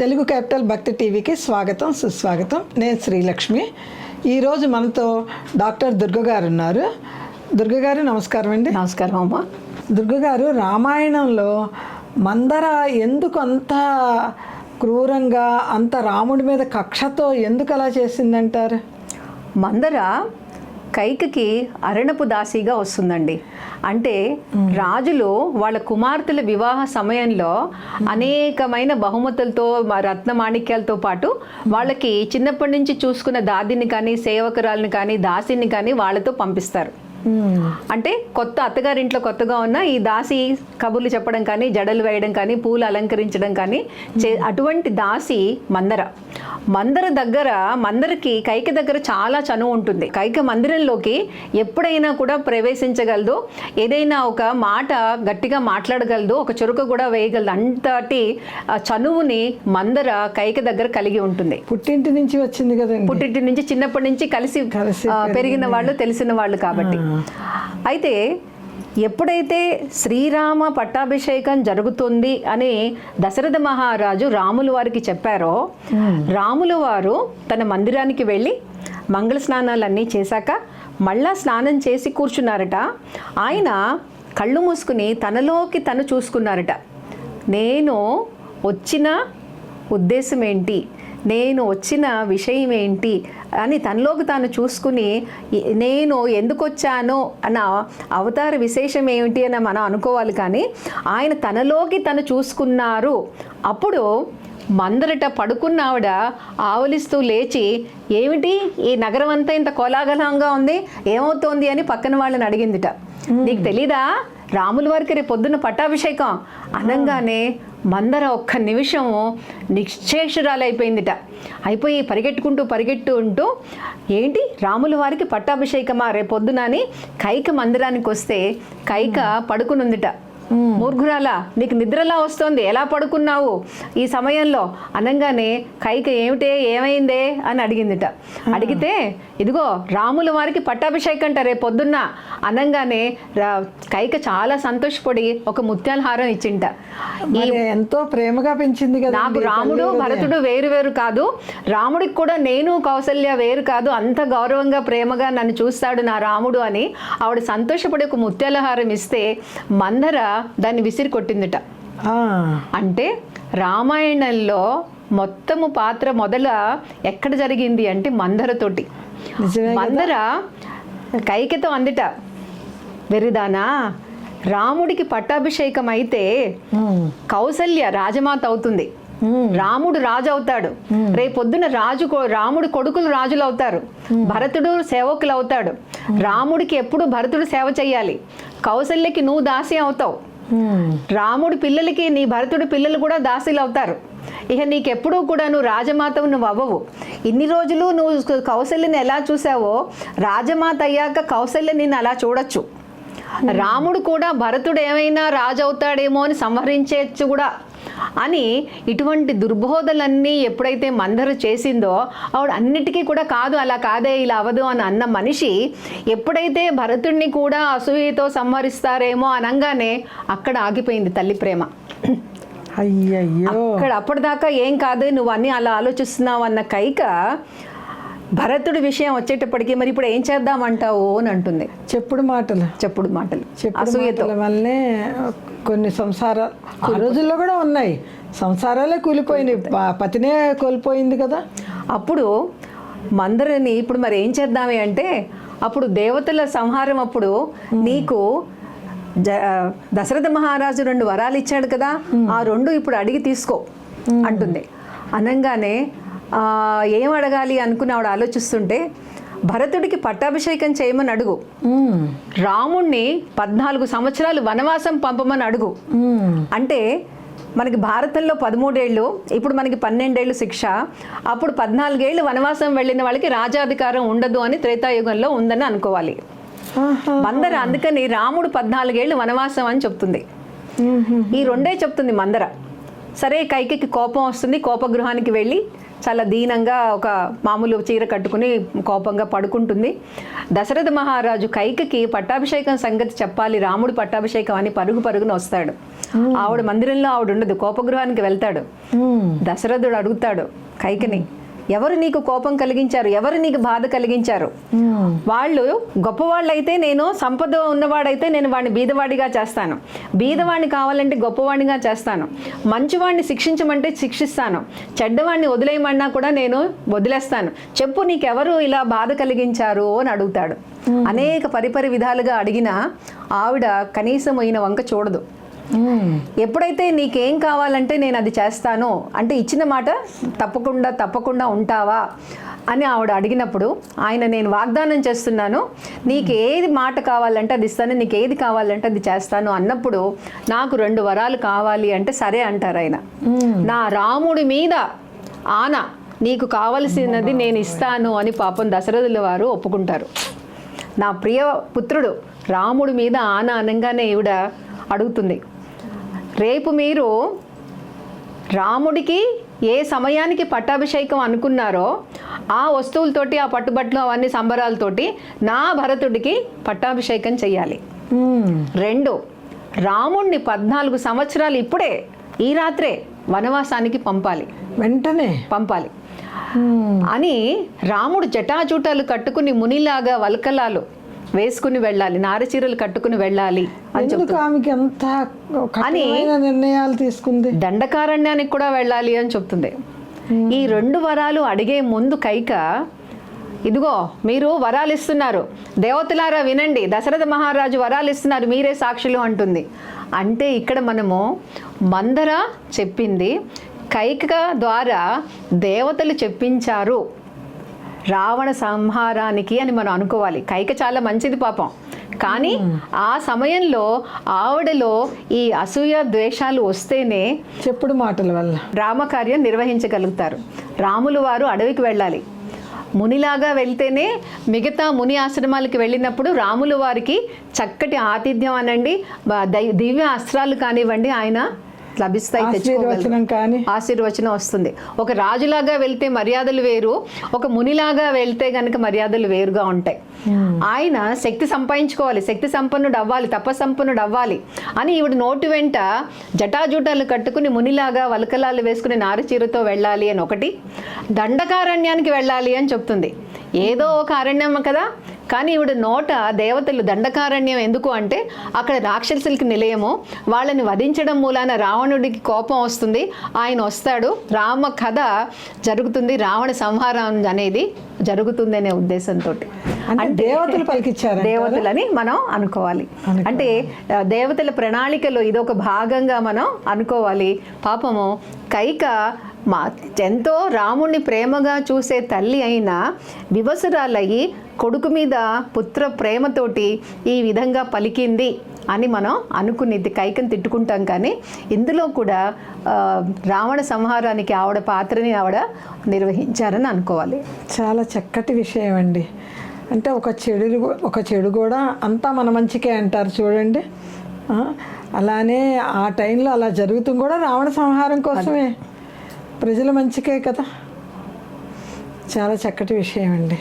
Telugu capital భక్తి టీవీకి స్వాగతం సుస్వాగతం. నేను శ్రీలక్ష్మి. ఈరోజు మనతో డాక్టర్ దుర్గ గారు ఉన్నారు. దుర్గ గారు నమస్కారం అండి. నమస్కారం అమ్మ. దుర్గ గారు రామాయణంలో మందర ఎందుకు అంత క్రూరంగా అంత రాముడి మీద కక్షతో ఎందుకు అలా చేసిందంటారు? మందర కైకకి అరణపు దాసిగా వస్తుందండి. అంటే రాజులు వాళ్ళ కుమార్తెల వివాహ సమయంలో అనేకమైన బహుమతులతో మ- రత్నమాణిక్యాలతో పాటు వాళ్ళకి చిన్నప్పటి నుంచి చూసుకున్న దాదిని కానీ సేవకురాలని కానీ దాసిని కానీ వాళ్ళతో పంపిస్తారు. అంటే కొత్త అత్తగారింట్లో కొత్తగా ఉన్న ఈ దాసి కబుర్లు చెప్పడం కానీ జడలు వేయడం కానీ పూలు అలంకరించడం కానీ చే అటువంటి దాసి మందర. మందర దగ్గర మందరకి కైక దగ్గర చాలా చనువు ఉంటుంది. కైక మందిరంలోకి ఎప్పుడైనా కూడా ప్రవేశించగలదు. ఏదైనా ఒక మాట గట్టిగా మాట్లాడగలదు. ఒక చురుక కూడా వేయగలదు. అంతటి ఆ చనువుని మందర కైక దగ్గర కలిగి ఉంటుంది. పుట్టింటి నుంచి వచ్చింది కదండి. పుట్టింటి నుంచి చిన్నప్పటి నుంచి కలిసి పెరిగిన వాళ్ళు తెలిసిన వాళ్ళు కాబట్టి. అయితే ఎప్పుడైతే శ్రీరామ పట్టాభిషేకం జరుగుతుంది అని దశరథ మహారాజు రాముల వారికి చెప్పారో రాముల వారు తన మందిరానికి వెళ్ళి మంగళ స్నానాలన్నీ చేశాక మళ్ళా స్నానం చేసి కూర్చున్నారట. ఆయన కళ్ళు మూసుకుని తనలోకి తను చూసుకున్నారట. నేను వచ్చిన ఉద్దేశం ఏంటి? నేను వచ్చిన విషయం ఏంటి? అని తనలోకి తాను చూసుకుని "ఈ- నేను ఎందుకు వచ్చానో అన్న అవతార విశేషం ఏమిటి అని మనం అనుకోవాలి కానీ ఆయన తనలోకి తను చూసుకున్నారు. అప్పుడు మందరట పడుకున్న ఆవిడ ఆవలిస్తూ లేచి ఏమిటి? ఈ నగరం అంతా ఇంత కోలాహలంగా ఉంది? ఏమవుతోంది? అని పక్కన వాళ్ళని అడిగిందిట. నీకు తెలీదా? రాముల వారికి రేపు పొద్దున్న పట్టాభిషేకం. అనగానే మందర ఒక్క నిమిషము నిశ్చేషురాలైపోయిందిట అయిపోయి పరిగెట్టుకుంటూ పరిగెట్టు ఉంటూ ఏంటి రాముల వారికి పట్టాభిషేకమా రేపు పొద్దున అని కైక మందిరానికి వస్తే కైక పడుకునుందిట. మూర్ఘురాలా నీకు నిద్రలా వస్తోంది. ఎలా పడుకున్నావు? ఈ సమయంలో అనగానే కైక ఏమిటే? ఏమైందే? అని అడిగిందిట. అడిగితే ఇదిగో రాముల వారికి పట్టాభిషేకం అంట రేపు పొద్దున్న. అనగానే కైక చాలా సంతోషపడి ఒక ముత్యాల హారం ఇచ్చింట ఎంతో ప్రేమగా పెంచింది కదా నాకు రాముడు భరతుడు వేరు వేరు కాదు. రాముడికి కూడా నేను కౌసల్య వేరు కాదు. అంత గౌరవంగా ప్రేమగా నన్ను చూస్తాడు నా రాముడు అని ఆవిడ సంతోషపడి ఒక ముత్యాల హారం ఇస్తే మందర దాన్ని విసిరి కొట్టిందిట. అంటే రామాయణంలో మొత్తము పాత్ర మొదల ఎక్కడ జరిగింది అంటే మందరతోటి మందర కైకెతో అందిట. వెర్రిదానా రాముడికి పట్టాభిషేకం అయితే కౌసల్య రాజమాత అవుతుంది. రాముడు రాజు అవుతాడు. రేపొద్దున రాజు రాముడు కొడుకులు రాజులు అవుతారు. భరతుడు సేవకులు అవుతాడు. రాముడికి ఎప్పుడు భరతుడు సేవ చేయాలి కౌసల్యకి నువ్వు దాసి అవుతావు. రాముడి పిల్లలకి నీ భరతుడి పిల్లలు కూడా దాసీలు అవుతారు ఇక నీకెప్పుడూ కూడా నువ్వు రాజమాతవు నువ్వు అవ్వవు ఇన్ని రోజులు నువ్వు కౌశల్యని ఎలా చూసావో రాజమాత అయ్యాక కౌశల్య నిన్ను అలా చూడొచ్చు. రాముడు కూడా భరతుడు ఏమైనా రాజు అవుతాడేమో అని సంహరించవచ్చు కూడా. అని ఇటువంటి దుర్బోధలన్నీ ఎప్పుడైతే మందరు చేసిందో ఆవిడ అన్నిటికీ కూడా కాదు అలా కాదే ఇలా అవ్వదు అని అన్న మనిషి ఎప్పుడైతే భరతుడిని కూడా అసూయతో సంహరిస్తారేమో అనగానే అక్కడ ఆగిపోయింది తల్లి ప్రేమ. అయ్యయ్యో. అక్కడ అప్పటిదాకా ఏం కాదు నువ్వు అన్ని అలా ఆలోచిస్తున్నావు అన్న కైక భరతుడి విషయం వచ్చేటప్పటికి మరి ఇప్పుడు ఏం చేద్దామంటావు అని అంటుంది. చెప్పుడు మాటలు. చెప్పుడు మాటలు. చెప్పుడు అసూయతో. మాటల వల్లనే కొన్ని సంసారాలు ఆ రోజుల్లో కూడా ఉన్నాయి. సంసారాలే కూలిపోయినాయి. పతినే కోల్పోయింది కదా. అప్పుడు మందరని ఇప్పుడు మరి ఏం చేద్దామే అంటే అప్పుడు దేవతల సంహారం అప్పుడు నీకు జ దశరథ మహారాజు రెండు వరాలు ఇచ్చాడు కదా. ఆ రెండు ఇప్పుడు అడిగి తీసుకో అంటుంది. అనగానే ఏం అడగాలి అనుకుని ఆవిడ ఆలోచిస్తుంటే భరతుడికి పట్టాభిషేకం చేయమని అడుగు. రాముణ్ణి పద్నాలుగు సంవత్సరాలు వనవాసం పంపమని అడుగు. అంటే మనకి భారతంలో పదమూడేళ్ళు ఇప్పుడు మనకి పన్నెండేళ్ళు శిక్ష. అప్పుడు పద్నాలుగేళ్ళు వనవాసం వెళ్ళిన వాళ్ళకి రాజాధికారం ఉండదు అని త్రేతాయుగంలో ఉందని అనుకోవాలి. మందర అందుకని రాముడు పద్నాలుగేళ్ళు వనవాసం అని చెప్తుంది. ఈ రెండే చెప్తుంది మందర. సరే కైకికి కోపం వస్తుంది కోపగృహానికి వెళ్ళి చాలా దీనంగా ఒక మామూలు చీర కట్టుకుని కోపంగా పడుకుంటుంది. దశరథ మహారాజు కైకకి పట్టాభిషేకం సంగతి చెప్పాలి రాముడు పట్టాభిషేకం అని పరుగు పరుగున వస్తాడు. ఆవిడ మందిరంలో ఆవిడ ఉండదు కోపగృహానికి వెళ్తాడు. దశరథుడు అడుగుతాడు కైకని ఎవరు నీకు కోపం కలిగించారు? ఎవరు నీకు బాధ కలిగించారు? ఉమ్, వాళ్ళు గొప్పవాళ్ళైతే నేను సంపద ఉన్నవాడైతే నేను వాడిని బీదవాడిగా చేస్తాను. బీదవాడిని కావాలంటే గొప్పవాడిగా చేస్తాను. మంచివాడిని శిక్షించమంటే శిక్షిస్తాను. చెడ్డవాడిని వదిలేయమన్నా కూడా నేను వదిలేస్తాను. చెప్పు నీకెవరు ఇలా బాధ కలిగించారు అని అడుగుతాడు. అనేక పరిపరి విధాలుగా అడిగినా ఆవిడ కనీసం ఈయన వంక చూడదు. ఎప్పుడైతే నీకేం కావాలంటే నేను అది చేస్తాను అంటే ఇచ్చిన మాట తప్పకుండా తప్పకుండా ఉంటావా అని ఆవిడ అడిగినప్పుడు ఆయన నేను వాగ్దానం చేస్తున్నాను నీకు ఏది మాట కావాలంటే అది ఇస్తాను నీకు ఏది కావాలంటే అది చేస్తాను అన్నప్పుడు నాకు రెండు వరాలు కావాలి అంటే సరే అంటారు ఆయన. నా రాముడి మీద ఆన నీకు కావలసినది నేను ఇస్తాను అని పాపం దశరథుల వారు ఒప్పుకుంటారు. నా ప్రియ పుత్రుడు రాముడి మీద ఆన అనగానే ఈవిడ అడుగుతుంది. రేపు మీరు రాముడికి ఏ సమయానికి పట్టాభిషేకం అనుకున్నారో ఆ వస్తువులతోటి ఆ పట్టుబట్టలు అవన్నీ సంబరాలతోటి నా భరతుడికి పట్టాభిషేకం చెయ్యాలి. ఉమ్, రెండు రాముణ్ణి పద్నాలుగు సంవత్సరాలు ఇప్పుడే ఈ రాత్రే వనవాసానికి పంపాలి. వెంటనే. పంపాలి. అని రాముడు జటాజూటాలు కట్టుకుని మునిలాగా వల్కలాలు వేసుకుని వెళ్ళాలి నారచీరలు కట్టుకుని వెళ్ళాలి అని ఆమెకి ఎంత కఠినమైన నిర్ణయాలు తీసుకుంది? దండకారణ్యానికి కూడా వెళ్ళాలి అని చెప్తుంది. ఈ రెండు వరాలు అడిగే ముందు కైక ఇదిగో మీరు వరాలు ఇస్తున్నారు. దేవతలారా వినండి. దశరథ మహారాజు వరాలు ఇస్తున్నారు మీరే సాక్షులు అంటుంది. అంటే ఇక్కడ మనము మందర చెప్పింది కైక ద్వారా దేవతలు చెప్పించారు. రావణ సంహారానికి అని మనం అనుకోవాలి. కైక చాలా మంచిది పాపం. కానీ ఆ సమయంలో ఆవిడలో ఈ అసూయ ద్వేషాలు వస్తేనే చెప్పుడు మాటల వల్ల. రామకార్యం నిర్వహించగలుగుతారు. రాములు వారు అడవికి వెళ్ళాలి. మునిలాగా వెళ్తేనే మిగతా ముని ఆశ్రమాలకి వెళ్ళినప్పుడు రాములు వారికి చక్కటి ఆతిథ్యం అనండి. దివ్య అస్త్రాలు కానివ్వండి ఆయన లభిస్తాయి తెచ్చుకోగలరు. కానీ. ఆశీర్వచనం వస్తుంది. ఒక రాజులాగా వెళ్తే మర్యాదలు వేరు ఒక మునిలాగా వెళ్తే గనక మర్యాదలు వేరుగా ఉంటాయి. ఆయన శక్తి సంపాదించుకోవాలి శక్తి సంపన్నుడు అవ్వాలి తపసంపన్నుడు అవ్వాలి అని ఈవిడ నోటి వెంట జటాజూటాలు కట్టుకుని మునిలాగా వలకలాలు వేసుకుని నారచీరతో వెళ్ళాలి అని ఒకటి దండకారణ్యానికి వెళ్ళాలి అని చెప్తుంది. ఏదో ఒక అరణ్యం కదా కానీ ఈవిడ నోట దేవతలు దండకారణ్యం ఎందుకు అంటే అక్కడ రాక్షసులకి నిలయము వాళ్ళని వధించడం మూలాన రావణుడికి కోపం వస్తుంది ఆయన వస్తాడు. రామ కథ జరుగుతుంది రావణ సంహారం అనేది జరుగుతుంది అనే ఉద్దేశంతో అంటే దేవతలు పలికిచ్చారు దేవతలని మనం అనుకోవాలి. అంటే దేవతల ప్రణాళికలో ఇదొక భాగంగా మనం అనుకోవాలి. పాపము కైక మా ఎంతో రాముణ్ణి ప్రేమగా చూసే తల్లి అయినా వివసురాలయ్యి కొడుకు మీద పుత్ర ప్రేమతోటి ఈ విధంగా పలికింది అని మనం అనుకునేది కైకం తిట్టుకుంటాం కానీ ఇందులో కూడా రావణ సంహారానికి ఆవిడ పాత్రని ఆవిడ నిర్వహించారని అనుకోవాలి. చాలా చక్కటి విషయం అండి. అంటే ఒక చెడు ఒక చెడు కూడా అంతా మన మంచికే అంటారు చూడండి. అలానే ఆ టైంలో అలా జరుగుతుంది కూడా రావణ సంహారం కోసమే. ప్రజల మంచికే కదా. చాలా చక్కటి విషయం అండి